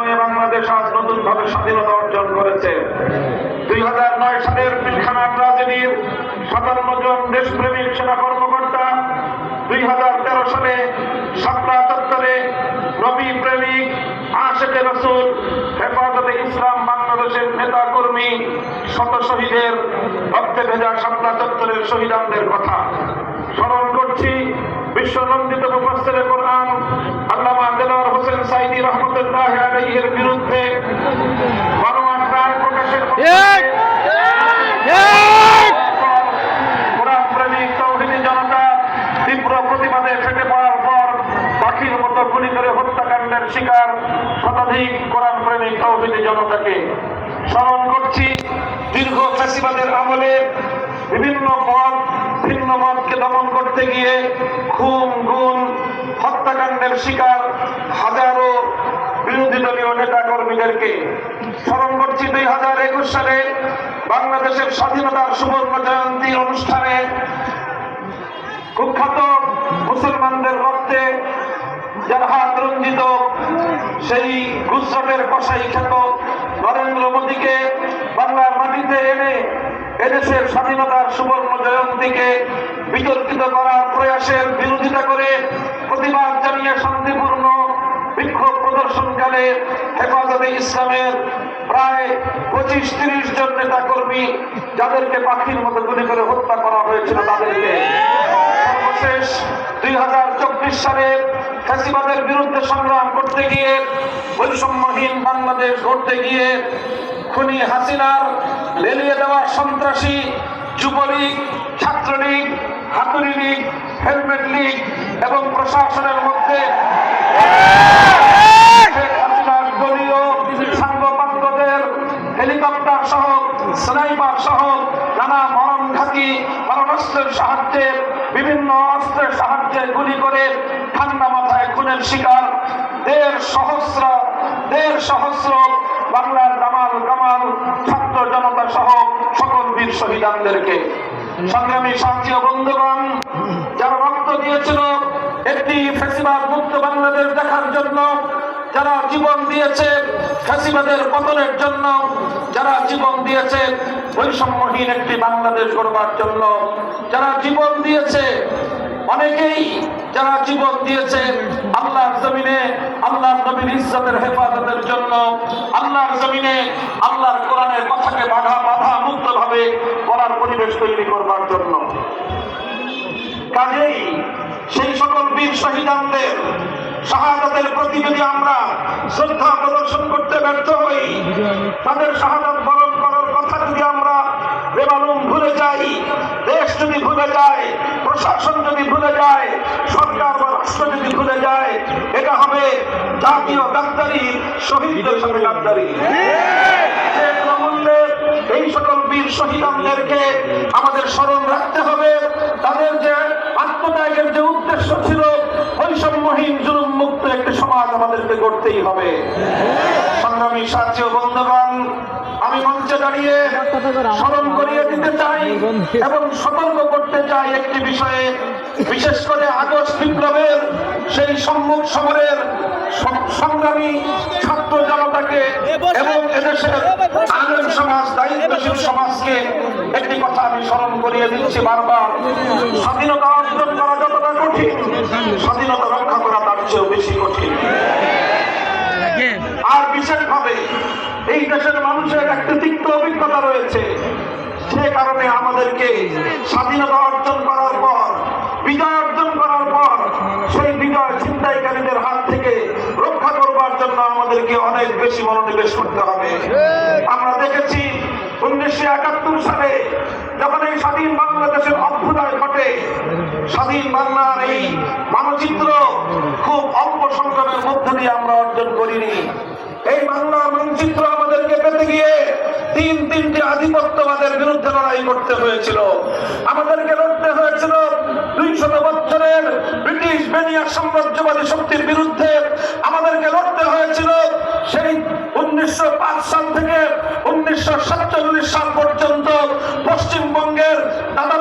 সময়ে বাংলাদেশ আজ নতুন ভাবে স্বাধীনতা অর্জন করেছে। দুই হাজার নয় সালের পিলখানা ট্রাজেডির সাতান্ন জন দেশপ্রেমিক সেনা কর্মকর্তা, দুই হাজার তেরো সালে সাতটা চত্বরে নবী প্রেমিক আশেকে রসুল, হেফাজতে ইসলাম বাংলাদেশের নেতা কর্মী শত শহীদের রক্তে ভেজা সাতটা চত্বরের শহীদানদের কথা। স্মরণ বিশ্বনন্দিত মুফাসসিরে কোরআন আল্লামা দেলোয়ার হোসেন সাইদি রহমতুল্লাহ আলাইহির বিরুদ্ধে গণমাধ্যম রায় প্রকাশের এক! এক! কোরআন প্রেমিক তৌহিদি জনতা তীব্র প্রতিবাদে ফেটে পড়ার পর পাখির মতো গুলি করে হত্যাকাণ্ডের শিকার শতাধিক কোরআন প্রেমিক তৌহিদি জনতাকে স্মরণ করছি দীর্ঘ ফ্যাসিবাদের আমলে বিভিন্ন ভিন্ন মতকে দমন করতে গিয়ে খুন গুণ হত্যাকাণ্ডের শিকার হাজারো বিরোধী দলীয় নেতা কর্মীদেরকে স্মরণ করছি দুই হাজার একুশ সালে বাংলাদেশের স্বাধীনতার সুবর্ণ জয়ন্তী অনুষ্ঠানে কুখ্যাত মুসলমানদের রক্তে যার হাত রঞ্জিত, সেই গুজরাটের কষাই খ্যাত নরেন্দ্র মোদীকে বাংলার মাটিতে এনে এদেশের স্বাধীনতার সুবর্ণ জয়ন্তীকে বিতর্কিত করার প্রয়াসের বিরোধিতা করে প্রতিবাদ জানিয়ে শান্তিপূর্ণ বিক্ষোভ প্রদর্শনকালে হেফাজতে ইসলামের প্রায় পঁচিশ তিরিশ জন নেতা কর্মী যাদেরকে পাখির মতো গুলি করে হত্যা করা হয়েছিল তাদেরকে। সর্বশেষ দুই হাজার চব্বিশ সালে ফ্যাসিবাদের বিরুদ্ধে সংগ্রাম করতে গিয়ে বৈষম্যহীন বাংলাদেশ গড়তে গিয়ে খুনি হাসিনার লেলিয়ে দেওয়া সন্ত্রাসী, যুবলীগ, ছাত্রলীগ হাতুড়ি লীগ হেলমেট লীগ এবং প্রশাসনের মধ্যে হেলিকপ্টার সহ, স্নাইপার সহ নানা মরণঘাতী মারণাস্ত্রের সাহায্যে, বিভিন্ন অস্ত্রের সাহায্যে গুলি করে ঠান্ডা মাথায় খুনের শিকার। দেড় সহস্র দেড় সহস্র বাংলার দামাল কামাল ছাত্র জনতা সহ সকল বীর শহীদানদেরকে। সংগ্রামী সাথী বন্ধুগণ, যারা রক্ত দিয়েছিল একটি ফেসিবাদ মুক্ত বাংলাদেশ দেখার জন্য, যারা জীবন দিয়েছে ফ্যাসিবাদের পতনের জন্য, যারা জীবন দিয়েছে বৈষম্যহীন একটি বাংলাদেশ গড়বার জন্য, যারা জীবন দিয়েছে, অনেকেই যারা জীবন দিয়েছে আল্লাহর জমিনে আল্লাহর নবীর ইজ্জতের হেফাজতের জন্য আল্লাহর জমিনে আল্লাহর কোরআনের কথাকে বাধা বাধা মুক্ত ভাবে বলার পরিবেশ তৈরি করবার জন্য। কাজেই সেই সকল বীর শহীদানদের শাহাদাতের প্রতি যদি আমরা শ্রদ্ধা প্রদর্শন করতে ব্যর্থ হই, তাদের শাহাদাত বরণ করার কথা যদি আমরা যদি ভুলে যায়, প্রশাসন যদি ভুলে যায়, সরকার বা রাষ্ট্র যদি ভুলে যায়, এটা হবে জাতীয় গাদ্দারি শহীদদের সাথে প্রমূল্যে এই সকল বীর শহীদানদেরকে আমাদের স্মরণ রাখতে হবে, তাদের যে আত্মত্যাগের যে উদ্দেশ্য ছিল, বৈষম্যহীন জুলুম মুক্ত একটি সমাজ আমাদেরকে গড়তেই হবে। সংগ্রামী বন্ধুগণ আমি মঞ্চে দাঁড়িয়ে স্মরণ করিয়ে দিতে চাই এবং সতর্ক করতে চাই একটি বিষয়ে। বিশেষ করে আগস্ট বিপ্লবের সেই সম্মুখ সমরের সংগ্রামী ছাত্র জনতাকে এবং এদেশের আইন সমাজ দায়িত্বশীল সমাজকে একটি কথা আমি স্মরণ করিয়ে দিচ্ছি বারবার। স্বাধীনতা অর্জন করা যতটা কঠিন, স্বাধীনতা রক্ষা করা তার চেয়েও বেশি কঠিন। আর বিশেষভাবে এই দেশের মানুষের একটি তিক্ত অভিজ্ঞতা রয়েছে। সে কারণে আমাদেরকে স্বাধীনতা অর্জন করার পর, বিজয় অর্জন করার পর, সেই বিজয় ছিনতাইকারীদের হাত থেকে রক্ষা করবার জন্য আমাদেরকে অনেক বেশি মনোনিবেশ করতে হবে। আমরা দেখেছি উনিশশো একাত্তর সালে যখন এই স্বাধীন বাংলাদেশের অভ্যুদয় ঘটে, স্বাধীন বাংলার এই মানচিত্র খুব অল্প সংখ্যকের মধ্য দিয়ে আমরা অর্জন করিনি। এই বাংলার মানচিত্র আমাদেরকে পেতে গিয়ে তিন তিনটি আধিপত্যবাদের বিরুদ্ধে লড়াই করতে হয়েছিল। আমাদেরকে লড়তে হয়েছিল দুইশত বছরের ব্রিটিশ বেনিয়া সাম্রাজ্যবাদী শক্তির বিরুদ্ধে। আমাদেরকে লড়তে হয়েছিল সেই উনিশশো পাঁচ সাল থেকে উনিশশো সাতচল্লিশ সাল পর্যন্ত পশ্চিমবঙ্গের দাদাবাবুদের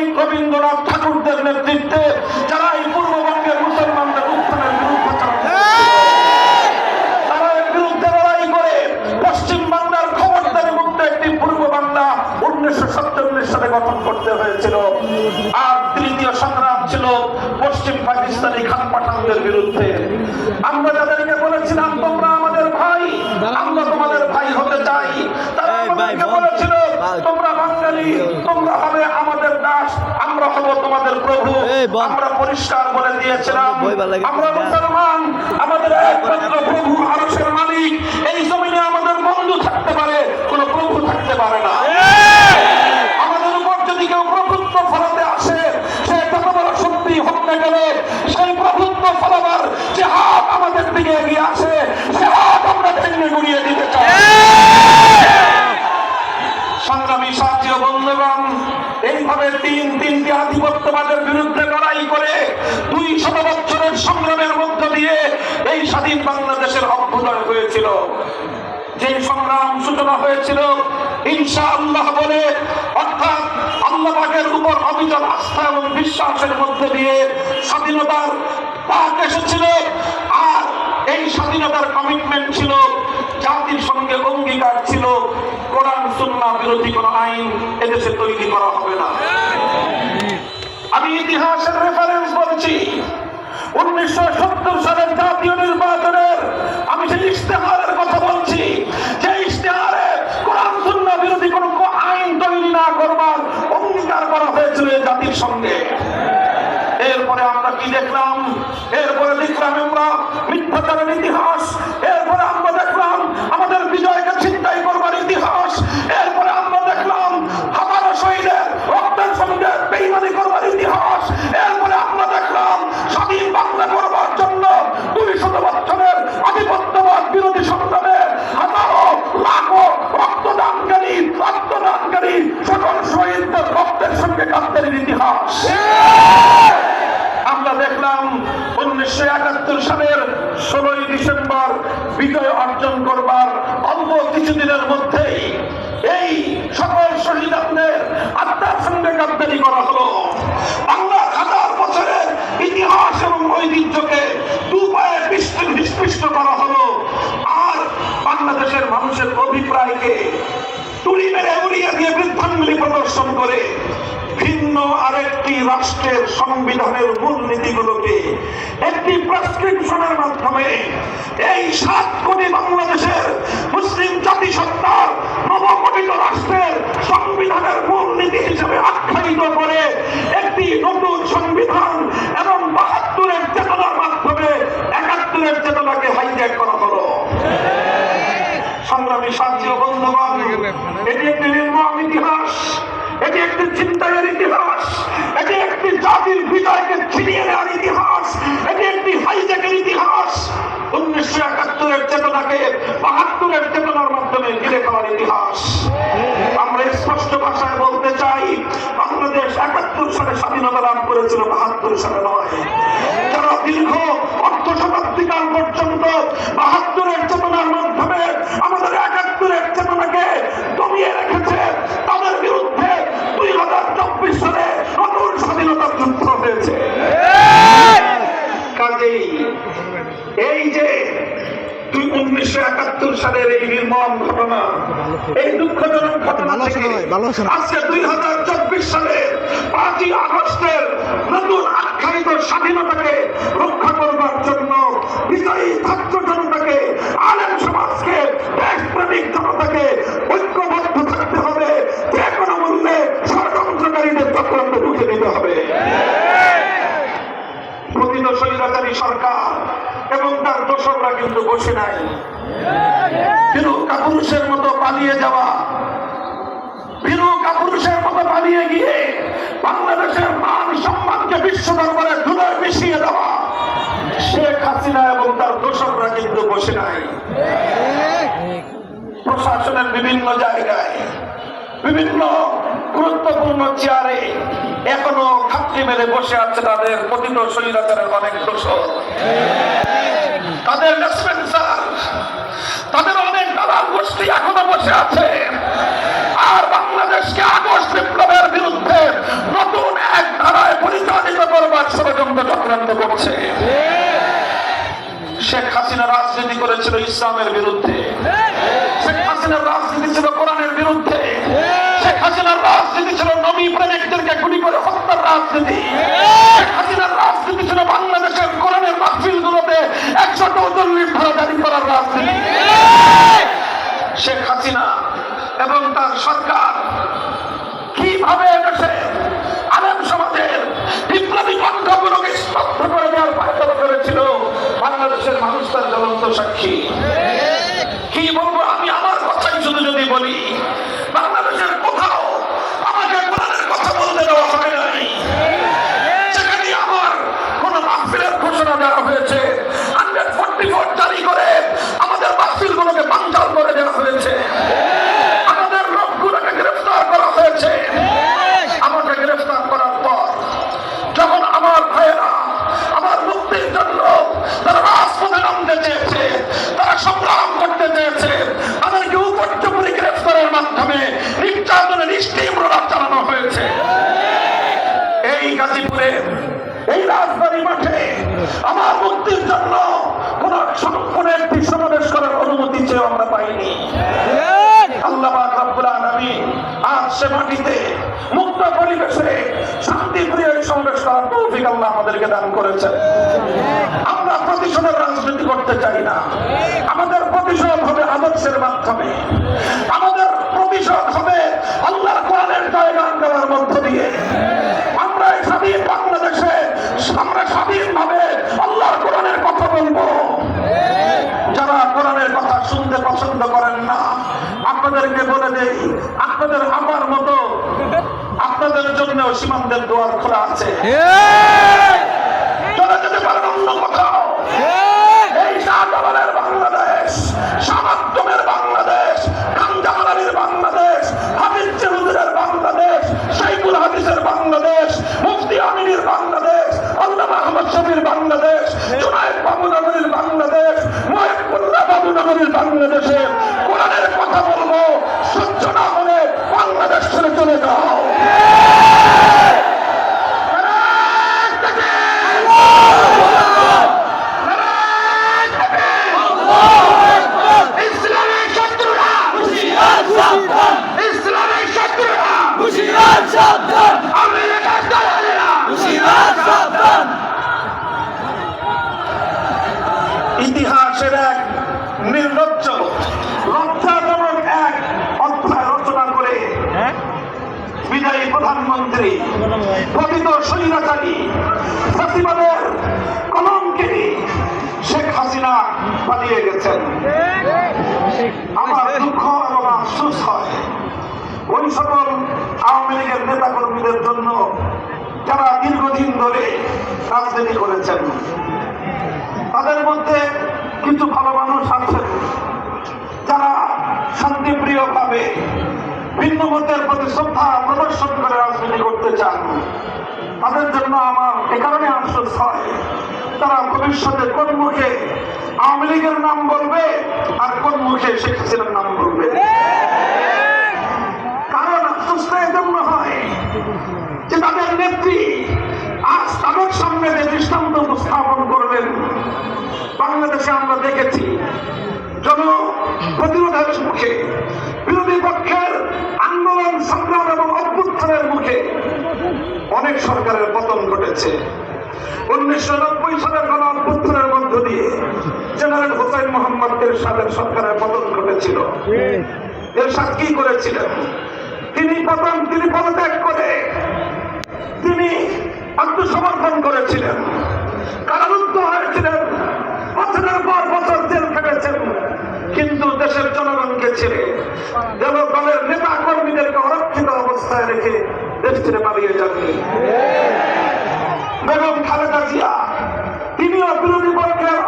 যারাই রবীন্দ্রনাথ ঠাকুরদের নেতৃত্বে যারা এই পূর্ববঙ্গের মুসলমানদের উত্থানের বিরুদ্ধে তারা এর বিরুদ্ধে লড়াই করে পশ্চিম বাংলার খবরদারি মুক্ত একটি পূর্ব বাংলা উনিশশো সাতচল্লিশ সালে গঠন করতে হয়েছিল। আর তৃতীয় সংগ্রাম ছিল পশ্চিম পাকিস্তানি খান পাঠানদের বিরুদ্ধে। আমরা যাদেরকে বলেছিলাম তোমরা আমাদের ভাই আমরা তোমাদের ভাই হতে চাই বলেছিল তোমরা বাঙালি তোমরা হবে আমাদের দাস আমরা হব তোমাদের প্রভু। আমরা পরিষ্কার বলে দিয়েছিলাম। আমরা মুসলমান আমাদের একমাত্র প্রভু আরশের মালিক। এই জমিনে আমাদের বন্ধু থাকতে পারে কোনো প্রভু থাকতে পারে না। আমাদের উপর যদি কেউ প্রভুত্ব ফলাতে আসে সে যত বড় শক্তি হোক না কেন সেই প্রভুত্ব ফলাবার যে হাত আমাদের দিকে এগিয়ে আসে সে হাত আমরা ভেঙে গুড়িয়ে দিতে চাই। সংগ্রামী ও বন্ধুগণ, এইভাবে তিন তিনটি আধিপত্যবাদের বিরুদ্ধে লড়াই করে দুই শত বছরের সংগ্রামের মধ্য দিয়ে এই স্বাধীন বাংলাদেশের অভ্যুদয় হয়েছিল। যে সংগ্রাম সূচনা হয়েছিল ইনশা আল্লাহ বলে, অর্থাৎ আল্লাহ পাকের উপর অবিচল আস্থা এবং বিশ্বাসের মধ্যে দিয়ে স্বাধীনতার পাক এসেছিল। এই স্বাধীনতার কমিটমেন্ট ছিল, জাতির সঙ্গে অঙ্গীকার ছিল, কোরআন সুন্না বিরোধী কোন আইন এদেশে তৈরি করা হবে না। আমি ইতিহাসের রেফারেন্স বলছি, উনিশশো সত্তর সালের জাতীয় নির্বাচনের আমি সেই ইশতেহারের কথা বলছি, যে ইশতেহারে কোরআন সুন্না বিরোধী কোন আইন তৈরি না করবার অঙ্গীকার করা হয়েছিল জাতির সঙ্গে। এরপরে আমরা কি দেখলাম? এরপরে দেখলাম আমরা মিথ্যাচারের ইতিহাস, এরপরে আমরা দেখলাম আমাদের বিজয়কে ছিনতাই করবার ইতিহাস, এরপরে আমরা দেখলাম হাজারো শহীদের, রক্তের সঙ্গে বেইমানি করবার ইতিহাস, এরপরে আমরা দেখলাম স্বাধীন বাংলা করবার জন্য দুই শত বছরের আধিপত্যবাদ বিরোধী সংগ্রামে হাজারো লাখো রক্তদানকারী রক্তদানকারী সকল শহীদদের রক্তের সঙ্গে কাত্তারির ইতিহাস আমরা দেখলাম উনিশশো একাত্তর সালের ষোলোই ডিসেম্বর বিজয় অর্জন করবার অল্প কিছুদিনের মধ্যেই এই সকল শহীদদের আত্মার সঙ্গে গাদ্দারি করা হলো। বাংলা হাজার বছরের ইতিহাস এবং ঐতিহ্যকে দুপায়ে নিষ্পৃষ্ট করা হলো। আর বাংলাদেশের মানুষের অভিপ্রায়কে তুলি মেরে উড়িয়ে দিয়ে বৃদ্ধাঙ্গুলি প্রদর্শন করে ভিন্ন আরেকটি রাষ্ট্রের সংবিধানের মূলনীতিগুলোকে একটি প্রেসক্রিপশনের মাধ্যমে এই সাত কোটি বাংলাদেশের করে একটি নতুন সংবিধান এবং বাহাত্তরের চেতনার মাধ্যমে একাত্তরের চেতনাকে হাইজ্যাক করা হলো। সংগ্রামী ও বন্ধুগণ, এটি একটি নির্মম ইতিহাস, এটি একটি চিন্তায়ের ইতিহাস, এটি একটি জাতির বিজয়কে ছিনিয়ে নেওয়ার ইতিহাস, এটি একটি হাইজ্যাকের ইতিহাস। উনিশশো একাত্তরের চেতনাকে বাহাত্তরের চেতনার মাধ্যমে ঘিরে ফেলার ইতিহাস। আমরা স্পষ্ট ভাষায় বলতে চাই বাংলাদেশ একাত্তর সালে স্বাধীনতা লাভ করেছিল বাহাত্তর সালে নয়। যারা দীর্ঘ অর্ধ শতাব্দীকাল পর্যন্ত বাহাত্তরের চেতনার মাধ্যমে আমাদের একাত্তরের চেতনাকে দমিয়ে রেখেছে, তাদের বিরুদ্ধে দুই হাজার চব্বিশ সালে নতুন স্বাধীনতার যুদ্ধ হয়েছে। কাজেই এই যে উনিশশো একাত্তর সালের এই নির্মম ঘটনা দুঃখজনক ঘটনা থেকে? আজকে দুই হাজার চব্বিশ সালে পাঁচই আগস্টের নতুন আখ্যায়িত স্বাধীনতাকে রক্ষা করবার জন্য বিজয়ী ছাত্র জনতাকে কিন্তু বসে নাই। কিন্তু কাপুরুষের মতো পালিয়ে যাওয়া। বীরু কাপুরুষের মতো পালিয়ে গিয়ে বাংলাদেশের মান সম্মানকে বিশ্ব দরবারে ধুলোয় মিশিয়ে দেওয়া। শেখ হাসিনা এবং তার দোসররা কিন্তু বসে নাই। প্রশাসনের বিভিন্ন জায়গায়, বিভিন্ন গুরুত্বপূর্ণ চেয়ারে এখনও খাপড়ি মেরে বসে আছে তাদের পতিত স্বৈরাচারের অনেক দোষর তাদের ডিসপেন্সার তাদের অনেক দালাল গোষ্ঠী এখনও বসে আছে। আর বাংলাদেশকে আগস্ট বিপ্লবের বিরুদ্ধে নতুন বিতাড়িত করবার ষড়যন্ত্র চক্রান্ত করছে। শেখ হাসিনা রাজনীতি করেছিল ইসলামের বিরুদ্ধে। শেখ হাসিনার রাজনীতি ছিল কোরআনের বিরুদ্ধে। হাসিনার রাজনীতি ছিল নবী প্রেমিকদেরকে গুলি করে হত্যার রাজনীতি। শেখ রাজনীতি ছিল বাংলাদেশের কোরআনের মাহফিল গুলোতে একশো চৌচল্লিশ ধারা জারি করার রাজনীতি। শেখ হাসিনা এবং তার সরকার কীভাবে দেশে আলেম সমাজের বিপ্লবী কণ্ঠগুলোকে স্তব্ধ করে দেওয়ার পায়তারা করেছিল, বাংলাদেশের মানুষ তার জ্বলন্ত সাক্ষী। কি বলব আমি? আমার কথাই শুধু যদি বলি, বাংলাদেশের কোথাও আমাকে কোরআনের কথা বলতে দেওয়া হয় নাই সেখানে আমার কোন মাহফিলের ঘোষণা দেওয়া হয়েছে হান্ড্রেড ফোর্টি ফোর জারি করে আমাদের মাহফিল গুলোকে বাঞ্চাল করে দেওয়া হয়েছে আমাদের লোকগুলোকে গ্রেফতার করা হয়েছে আমাকে গ্রেফতার করার পর যখন আমার ভাইয়েরা আমার মুক্তির জন্য তারা রাজপথে নামতে চেয়েছে তারা সংগ্রাম করতে চেয়েছে তাদেরকে উপর্যুপরি গ্রেফতারের মাধ্যমে নির্যাতনের নিষ্ঠীমরা চালানো হয়েছে এই গাজীপুরে এই রাজবাড়ী মাঠে আমার মুক্তির জন্য কোন কোন একটি সমাবেশ করার অনুমতি চেয়ে আমরা পাইনি আল্লাহ পাক রব্বুল আলামিন আজ সে মাটিতে মুক্ত পরিবেশে শান্তিপ্রিয় এই সমাবেশ করার তৌফিক আল্লাহ আমাদেরকে দান করেছেন। আমরা প্রতিশোধের রাজনীতি করতে চাই না। আমাদের প্রতিশোধ হবে আদর্শের মাধ্যমে। আমাদের প্রতিশোধ হবে আল্লাহর কোরআনের জয়গান দেওয়ার মধ্য দিয়ে। আমরা এই স্বাধীন বাংলাদেশে, আমরা স্বাধীনভাবে আল্লাহর কোরআনের কথা বলব। যারা কোরআনের কথা শুনতে পছন্দ করেন না, আপনাদেরকে বলে দেই, আপনাদের আমার মতো আপনাদের জন্য সীমান্তের দোয়ার খোলা আছে। চলে যেতে পারেন অন্য কোথাও দীর্ঘদিন ধরে রাজনীতি করেছেন। তাদের মধ্যে কিছু ভালো মানুষ আছেন, যারা শান্তিপ্রিয় ভাবে ভিন্ন মতের প্রতি শ্রদ্ধা প্রদর্শন করে রাজনীতি করতে চান। তাদের জন্য আমার এ কারণে আফসোস হয়, তারা ভবিষ্যতে কোন মুখে আওয়ামী লীগের নাম বলবে আর কোন মুখে শেখ হাসিনার নাম বলবে। কারণ আফসোসটা এজন্য হয় যে তাদের নেত্রী তাদের সামনে যে দৃষ্টান্ত উপস্থাপন করলেন বাংলাদেশে আমরা দেখেছি জন প্রতিরোধের মুখে, বিরোধী পক্ষের আন্দোলন, সংগ্রাম এবং অভ্যুত্থানের মুখে অনেক সরকারের পতন ঘটেছে। উনিশশো নব্বই সালের গণ অভ্যুত্থানের মধ্য দিয়ে জেনারেল হোসেন মোহাম্মদ এরশাদের সরকারের পতন ঘটেছিল। এরশাদ কি করেছিলেন? তিনি পতন, তিনি পদত্যাগ করে তিনি আত্মসমর্পণ করেছিলেন। কারারুদ্ধ হয়েছিলেন। বছরের পর বছর জেল খেটেছেন। কিন্তু দেশের জনগণকে ছেড়ে জনগণের নেতা কর্মীদেরকে অরক্ষিত অবস্থায় রেখে দেশ ছেড়ে পালিয়ে যাননি বেগম খালেদা জিয়া, তিনিও বিরোধী পক্ষের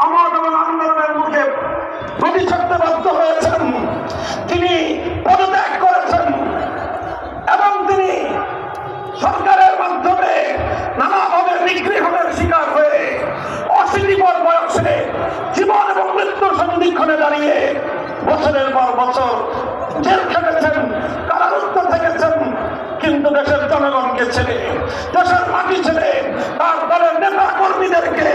ছেড়ে দেশের মাটি ছেড়ে তার দলের নেতা কর্মীদেরকে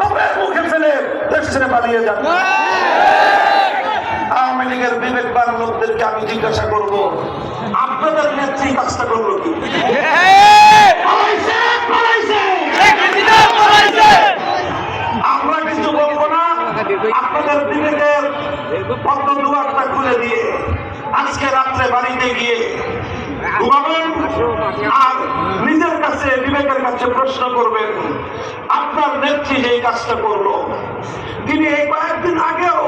তবে মুখে ফেলে দেশ ছেড়ে পালিয়ে যান আওয়ামী লীগের বিবেকবান লোকদেরকে আমি জিজ্ঞাসা করব, আপনাদের নেত্রী কাজটা করল কি। আমরা কিছু বলব না, আপনাদের বিবেকের পদ্ম দুয়ারটা খুলে দিয়ে আজকে রাত্রে বাড়িতে গিয়ে ঘুমাবেন আর নিজের কাছে বিবেকের কাছে প্রশ্ন করবেন আপনার নেত্রী যে এই কাজটা করল তিনি এই কয়েকদিন আগেও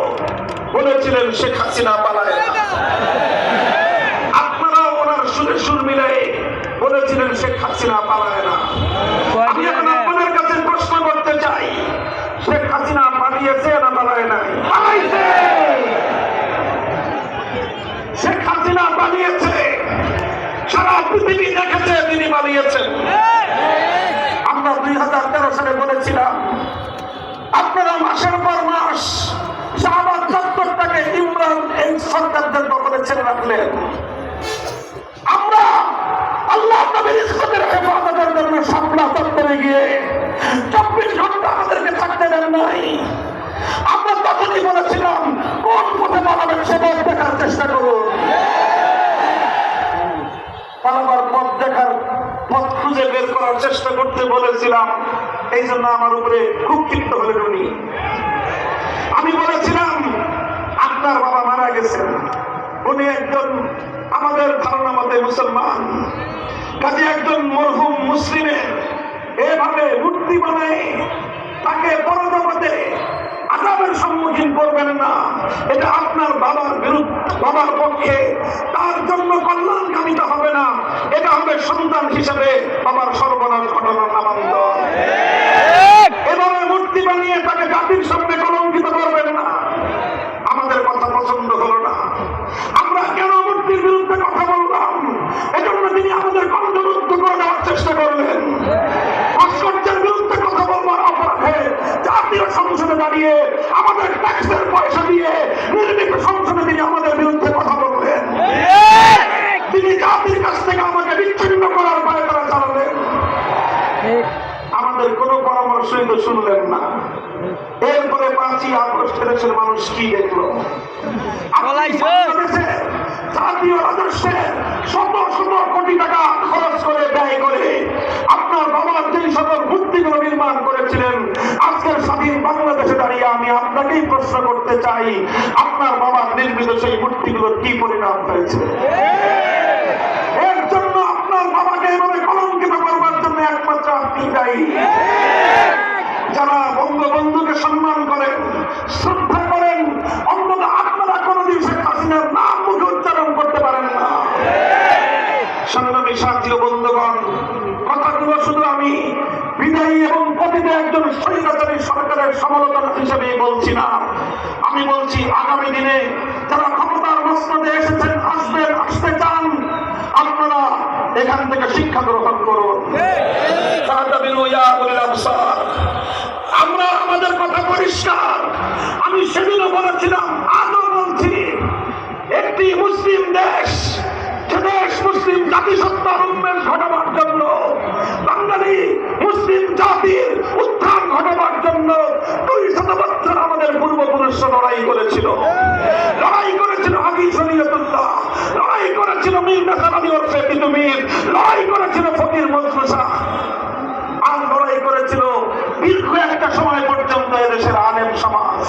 বলেছিলেন শেখ হাসিনা পালায় না। আপনারাও ওনার সুরে সুর মিলাই বলেছিলেন শেখ হাসিনা পালায় না আমি এখন আপনাদের কাছে প্রশ্ন করতে চাই শেখ হাসিনা পালিয়েছে না পালায় নাই পালাইছে শেখ হাসিনা পালিয়েছে সারা পৃথিবী দেখেছে তিনি পালিয়েছেন আমরা দুই হাজার তেরো সালে বলেছিলাম, আপনারা মাসের পর মাস শাহবাজ চত্বরটাকে ইমরান এই সরকারদের দখলে ছেড়ে রাখলেন। আমরা আল্লাহ নবীর ইজ্জতের হেফাজতের জন্য সাপলা চত্বরে গিয়ে চব্বিশ ঘণ্টা আমাদেরকে থাকতে দেন নাই। আমরা তখনই বলেছিলাম, কোন পথে পালাবেন সে দেখার চেষ্টা করুন পালাবার পথ দেখার পথ খুঁজে বের করার চেষ্টা করতে বলেছিলাম, এই জন্য আমার উপরে খুব ক্ষিপ্ত হলেন উনি। আমি বলেছিলাম, আপনার বাবা মারা গেছেন। উনি একজন আমাদের ধারণা মতে মুসলমান। কাজে একজন মরহুম মুসলিমের এভাবে মূর্তি বানায় তাকে পরজগতে আজাবের সম্মুখীন করবেন না। এটা আপনার বাবার বিরুদ্ধ, বাবার পক্ষে। তার জন্য কল্যাণ কামিত হবে না। এটা হবে সন্তান হিসেবে বাবার সর্বনাশ মানুষ কি দেখল আপনি পলাইছে। বাংলাদেশে জাতীয় রাজস্বে শত শত কোটি টাকা খরচ করে ব্যয় করে আপনার বাবার যেই সকল মূর্তিগুলো নির্মাণ করেছিলেন। আজকের স্বাধীন বাংলাদেশে দাঁড়িয়ে আমি আপনাকেই প্রশ্ন করতে চাই আপনার বাবার নির্মিত সেই মূর্তিগুলোর কি পরিণাম হয়েছে? এর জন্য আপনার বাবাকে এভাবে কলঙ্কিত করবার জন্য একমাত্র আপনি দায়ী। যারা বঙ্গবন্ধুকে সম্মান করেন অন্তত আপনারা কোনদিন শেখ হাসিনার নাম মুখে উচ্চারণ করতে পারেন না। সংগ্রামী সাথীয় বন্ধুগণ কথাগুলো শুধু আমি বিদায়ী এবং কথিত একজন স্বৈরাচারী সরকারের সমালোচনা হিসেবে বলছি না। আমি বলছি আগামী দিনে যারা ক্ষমতার মসনদে এসেছেন আসবেন আসতে চান আপনারা এখান থেকে শিক্ষা গ্রহণ করুন। আমাদের কথা পরিষ্কার। আমি সেদিনও বলেছিলাম আজও বলছি একটি মুসলিম দেশ দেশ মুসলিম জাতিসত্তা উন্মেষ ঘটাবার জন্য, বাঙালি মুসলিম জাতির উত্থান ঘটাবার জন্য দুই শত বছর আমাদের পূর্বপুরুষরা লড়াই করেছিল। লড়াই করেছিল আগি শরীয়তুল্লাহ, লড়াই করেছিল মীর মেসানি ওরফে কিন্তু মীর, লড়াই করেছিল ফকির মজলুসা আর লড়াই করেছিল দীর্ঘ একটা সময় এদেশের আলেম সমাজ।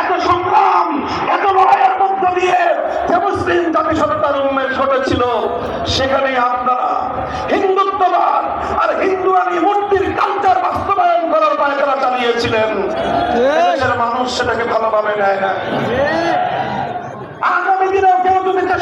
এত সংগ্রাম, এত লড়াইয়ের মধ্য দিয়ে যে মুসলিম জাতিসত্তার উন্মেষ ঘটেছিল, সেখানে আপনারা হিন্দুত্ববাদ আর হিন্দুয়ানি মূর্তির কালচার বাস্তবায়ন করার পায়তারা চালিয়েছিলেন। এদেশের মানুষ সেটাকে ভালোভাবে নেয় না। আগামী দিনেও কেউ যদি চেষ্টা